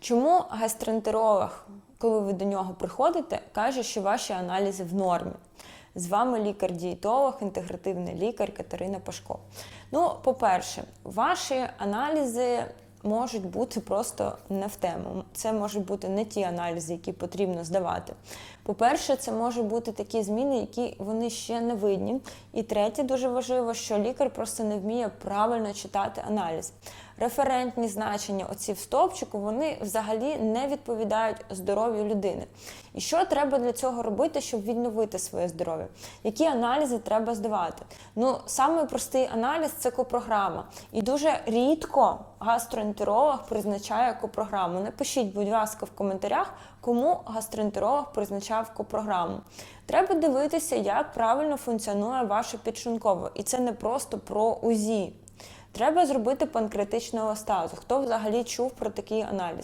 Чому гастроентеролог, коли ви до нього приходите, каже, що ваші аналізи в нормі? З вами лікар-дієтолог, інтегративний лікар Катерина Пашко. Ну, по-перше, ваші аналізи можуть бути просто не в тему. Це можуть бути не ті аналізи, які потрібно здавати. По-перше, це можуть бути такі зміни, які вони ще не видні. І третє, дуже важливо, що лікар просто не вміє правильно читати аналіз. Референтні значення, оці в стовпчику, вони взагалі не відповідають здоров'ю людини. І що треба для цього робити, щоб відновити своє здоров'я? Які аналізи треба здавати? Ну, самий простий аналіз це копрограма. І дуже рідко гастроентеролог призначає копрограму. Напишіть, будь ласка, в коментарях, кому гастроентеролог призначав копрограму. Треба дивитися, як правильно функціонує ваше підшунково. І це не просто про УЗІ. Треба зробити панкреатичну еластазу. Хто взагалі чув про такий аналіз?